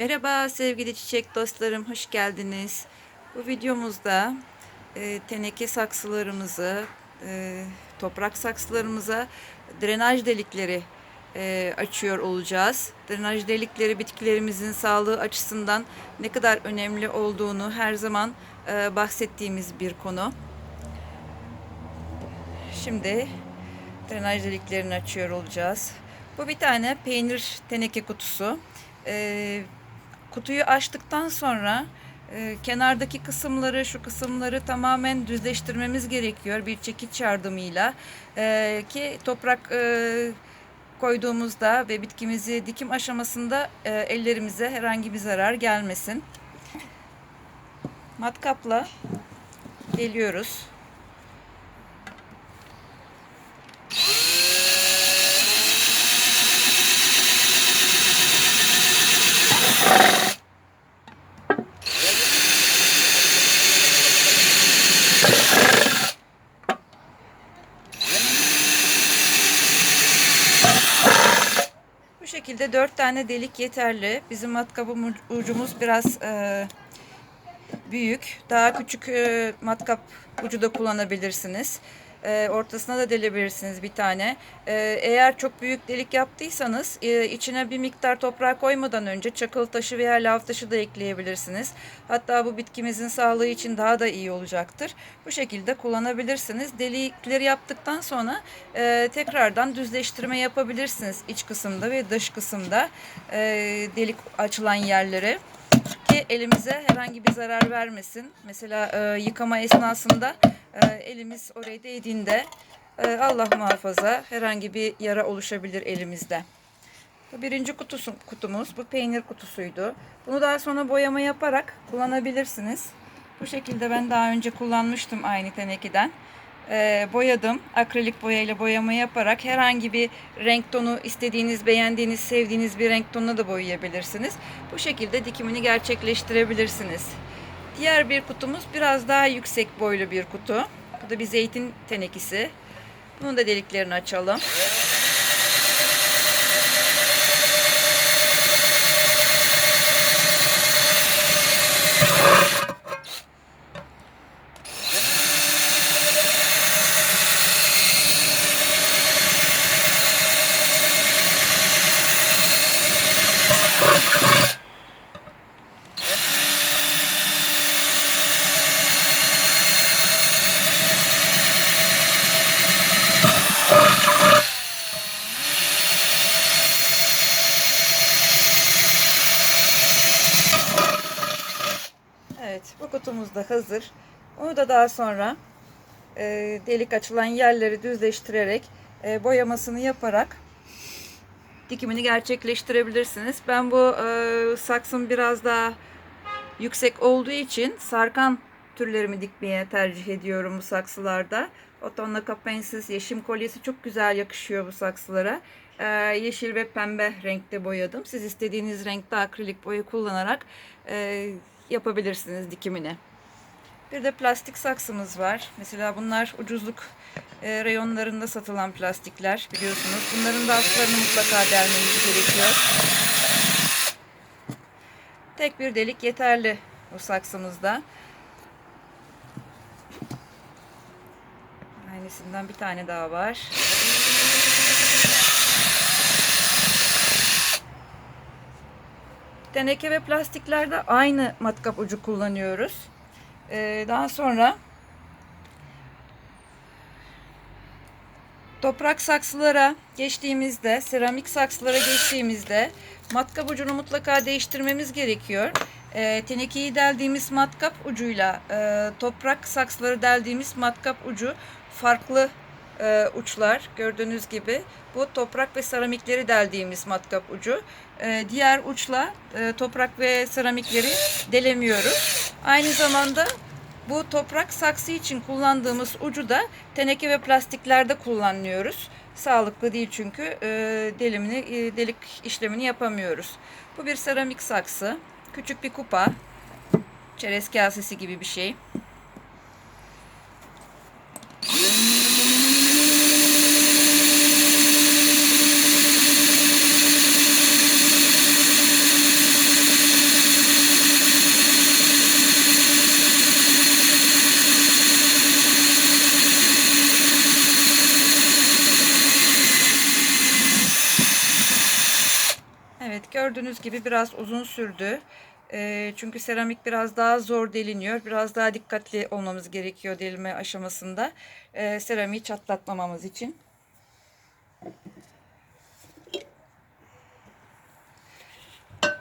Merhaba sevgili çiçek dostlarım, hoş geldiniz. Bu videomuzda e, teneke saksılarımızı, e, toprak saksılarımıza drenaj delikleri e, açıyor olacağız. Drenaj delikleri bitkilerimizin sağlığı açısından ne kadar önemli olduğunu her zaman e, bahsettiğimiz bir konu. Şimdi drenaj deliklerini açıyor olacağız. Bu bir tane peynir teneke kutusu. Ee, kutuyu açtıktan sonra e, kenardaki kısımları, şu kısımları tamamen düzleştirmemiz gerekiyor bir çekiç yardımıyla Ee, ki toprak e, koyduğumuzda ve bitkimizi dikim aşamasında e, ellerimize herhangi bir zarar gelmesin. Matkapla geliyoruz. Şekilde dört tane delik yeterli. Bizim matkabın ucumuz biraz e, büyük. Daha küçük e, matkap ucu da kullanabilirsiniz. E, ortasına da delebilirsiniz bir tane. E, eğer çok büyük delik yaptıysanız e, içine bir miktar toprağı koymadan önce çakıl taşı veya lav taşı da ekleyebilirsiniz. Hatta bu bitkimizin sağlığı için daha da iyi olacaktır. Bu şekilde kullanabilirsiniz. Delikleri yaptıktan sonra e, tekrardan düzleştirme yapabilirsiniz iç kısımda ve dış kısımda e, delik açılan yerleri ki elimize herhangi bir zarar vermesin. Mesela e, yıkama esnasında e, elimiz oraya değdiğinde e, Allah muhafaza herhangi bir yara oluşabilir elimizde. Birinci kutusu, kutumuz. Bu peynir kutusuydu. Bunu daha sonra boyama yaparak kullanabilirsiniz. Bu şekilde ben daha önce kullanmıştım aynı tenekeden. Ee, boyadım. Akrilik boyayla boyama yaparak herhangi bir renk tonu istediğiniz, beğendiğiniz, sevdiğiniz bir renk tonuna da boyayabilirsiniz. Bu şekilde dikimini gerçekleştirebilirsiniz. Diğer bir kutumuz biraz daha yüksek boylu bir kutu. Bu da bir zeytin tenekesi. Bunun da deliklerini açalım. Evet, da hazır. Onu da daha sonra e, delik açılan yerleri düzleştirerek e, boyamasını yaparak dikimini gerçekleştirebilirsiniz. Ben bu e, saksım biraz daha yüksek olduğu için sarkan türlerimi dikmeye tercih ediyorum bu saksılarda. Otonla kapensis yeşim kolyesi çok güzel yakışıyor bu saksılara. Ee, yeşil ve pembe renkte boyadım. Siz istediğiniz renkte akrilik boya kullanarak e, yapabilirsiniz dikimini. Bir de plastik saksımız var. Mesela bunlar ucuzluk e, reyonlarında satılan plastikler biliyorsunuz. Bunların da altlarını mutlaka delmeniz gerekiyor. Tek bir delik yeterli bu saksımızda. Aynısından bir tane daha var. Teneke ve plastiklerde aynı matkap ucu kullanıyoruz. Ee, daha sonra toprak saksılara geçtiğimizde, seramik saksılara geçtiğimizde matkap ucunu mutlaka değiştirmemiz gerekiyor. Ee, tenekeyi deldiğimiz matkap ucuyla e, toprak saksıları deldiğimiz matkap ucu farklı e, uçlar gördüğünüz gibi bu toprak ve seramikleri deldiğimiz matkap ucu. E, diğer uçla e, toprak ve seramikleri delemiyoruz. Aynı zamanda bu toprak saksı için kullandığımız ucu da teneke ve plastiklerde kullanıyoruz. Sağlıklı değil çünkü delimini delik işlemini yapamıyoruz. Bu bir seramik saksı. Küçük bir kupa. Çerez kasesi gibi bir şey. Evet gördüğünüz gibi biraz uzun sürdü. Ee, çünkü seramik biraz daha zor deliniyor. Biraz daha dikkatli olmamız gerekiyor delime aşamasında. Ee, seramiği çatlatmamamız için.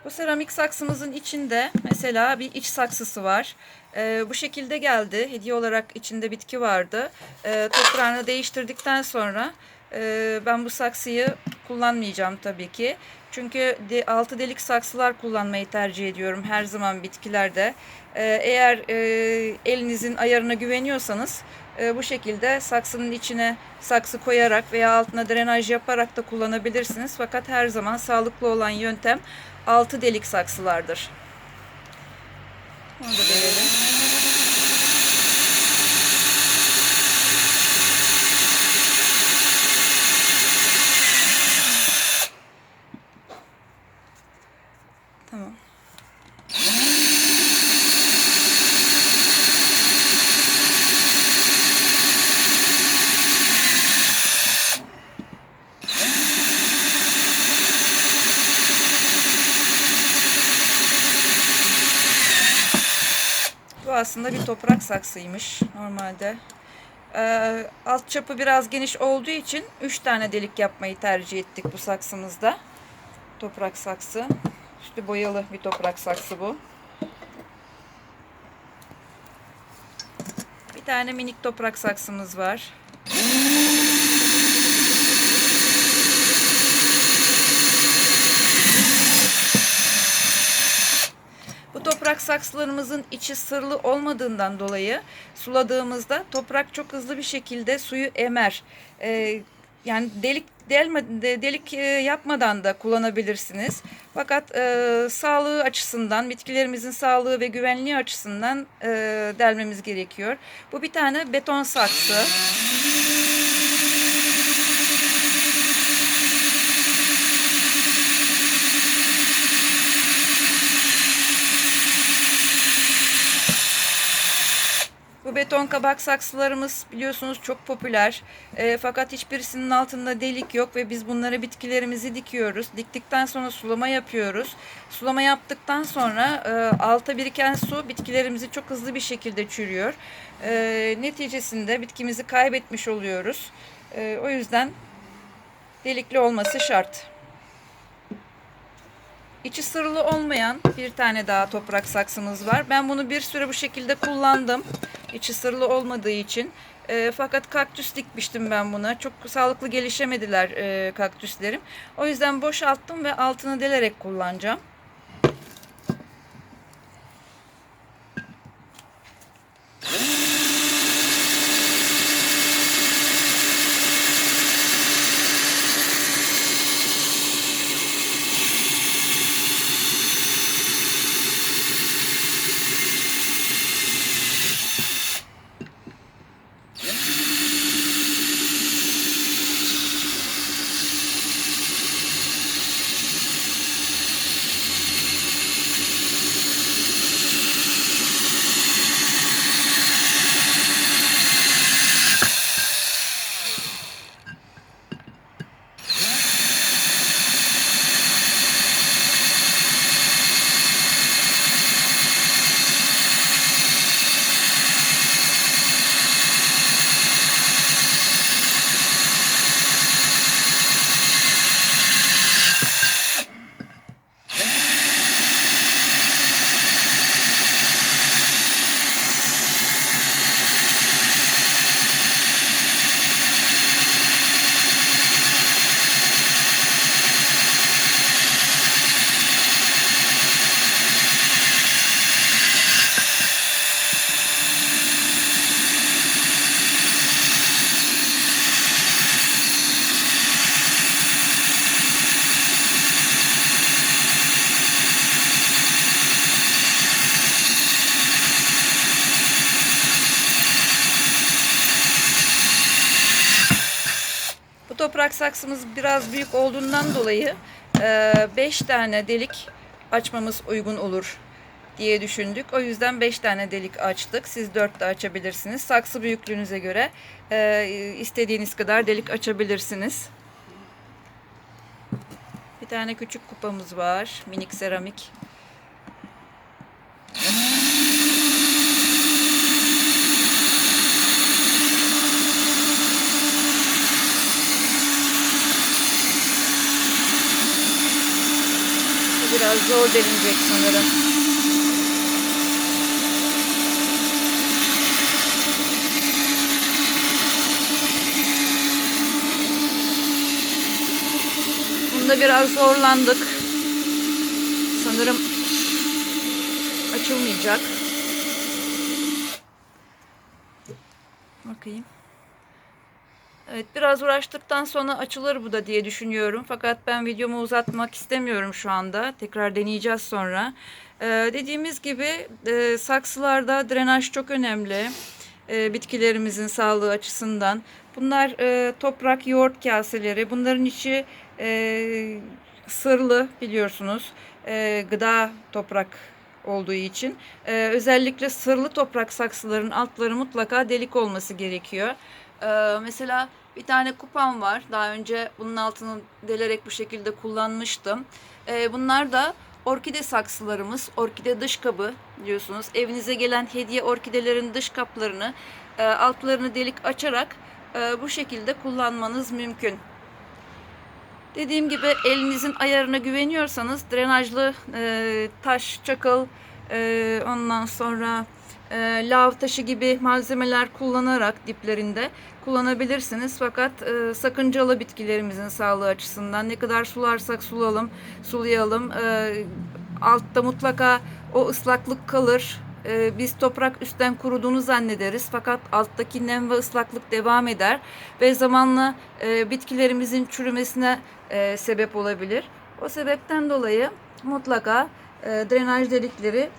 Bu seramik saksımızın içinde mesela bir iç saksısı var. Ee, bu şekilde geldi. Hediye olarak içinde bitki vardı. Ee, toprağını değiştirdikten sonra e, ben bu saksıyı kullanmayacağım tabii ki. Çünkü altı delik saksılar kullanmayı tercih ediyorum her zaman bitkilerde. Ee, eğer e, elinizin ayarına güveniyorsanız e, bu şekilde saksının içine saksı koyarak veya altına drenaj yaparak da kullanabilirsiniz. Fakat her zaman sağlıklı olan yöntem altı delik saksılardır. Onu da verelim. Bu aslında bir toprak saksıymış normalde. Ee, alt çapı biraz geniş olduğu için 3 tane delik yapmayı tercih ettik bu saksımızda. Toprak saksı. Üstü boyalı bir toprak saksı bu. Bir tane minik toprak saksımız var. Bu toprak saksılarımızın içi sırlı olmadığından dolayı suladığımızda toprak çok hızlı bir şekilde suyu emer. Ee, yani delik delme, de- delik e, yapmadan da kullanabilirsiniz. Fakat e, sağlığı açısından, bitkilerimizin sağlığı ve güvenliği açısından e, delmemiz gerekiyor. Bu bir tane beton saksı. Beton kabak saksılarımız biliyorsunuz çok popüler. E, fakat hiçbirisinin altında delik yok ve biz bunları bitkilerimizi dikiyoruz. Diktikten sonra sulama yapıyoruz. Sulama yaptıktan sonra e, alta biriken su bitkilerimizi çok hızlı bir şekilde çürüyor. E, neticesinde bitkimizi kaybetmiş oluyoruz. E, o yüzden delikli olması şart. İçi sırlı olmayan bir tane daha toprak saksımız var. Ben bunu bir süre bu şekilde kullandım. İçi sırlı olmadığı için. E, fakat kaktüs dikmiştim ben buna. Çok sağlıklı gelişemediler e, kaktüslerim. O yüzden boşalttım ve altını delerek kullanacağım. Bu toprak saksımız biraz büyük olduğundan dolayı 5 tane delik açmamız uygun olur diye düşündük. O yüzden 5 tane delik açtık. Siz 4 de açabilirsiniz. Saksı büyüklüğünüze göre e, istediğiniz kadar delik açabilirsiniz. Bir tane küçük kupamız var. Minik seramik. Bu Biraz zor delinecek sanırım. Bunda biraz zorlandık. Sanırım açılmayacak. Bakayım. Evet biraz uğraştıktan sonra açılır bu da diye düşünüyorum. Fakat ben videomu uzatmak istemiyorum şu anda. Tekrar deneyeceğiz sonra. Ee, dediğimiz gibi e, saksılarda drenaj çok önemli. E, bitkilerimizin sağlığı açısından. Bunlar e, toprak yoğurt kaseleri. Bunların içi e, sırlı biliyorsunuz. E, gıda toprak olduğu için. E, özellikle sırlı toprak saksıların altları mutlaka delik olması gerekiyor. E, mesela bir tane kupam var. Daha önce bunun altını delerek bu şekilde kullanmıştım. E, bunlar da orkide saksılarımız. Orkide dış kabı biliyorsunuz. Evinize gelen hediye orkidelerin dış kaplarını e, altlarını delik açarak e, bu şekilde kullanmanız mümkün. Dediğim gibi elinizin ayarına güveniyorsanız drenajlı e, taş, çakıl, e, ondan sonra e, lav taşı gibi malzemeler kullanarak diplerinde kullanabilirsiniz. Fakat e, sakıncalı bitkilerimizin sağlığı açısından ne kadar sularsak sulalım, sulayalım. E, altta mutlaka o ıslaklık kalır. E, biz toprak üstten kuruduğunu zannederiz fakat alttaki nem ve ıslaklık devam eder ve zamanla e, bitkilerimizin çürümesine e, sebep olabilir. O sebepten dolayı mutlaka e, drenaj delikleri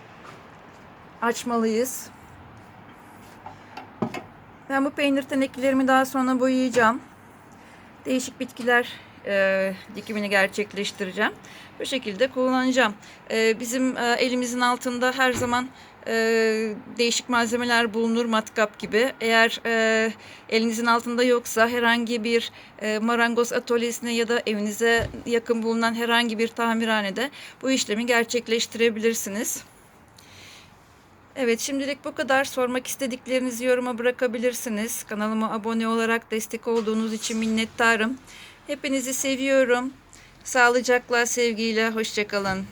açmalıyız. Ben bu peynir teneklerimi daha sonra boyayacağım. Değişik bitkiler e, dikimini gerçekleştireceğim. Bu şekilde kullanacağım. E, bizim e, elimizin altında her zaman e, değişik malzemeler bulunur matkap gibi. Eğer e, elinizin altında yoksa herhangi bir e, marangoz atölyesine ya da evinize yakın bulunan herhangi bir tamirhanede bu işlemi gerçekleştirebilirsiniz. Evet şimdilik bu kadar. Sormak istediklerinizi yoruma bırakabilirsiniz. Kanalıma abone olarak destek olduğunuz için minnettarım. Hepinizi seviyorum. Sağlıcakla, sevgiyle, hoşçakalın.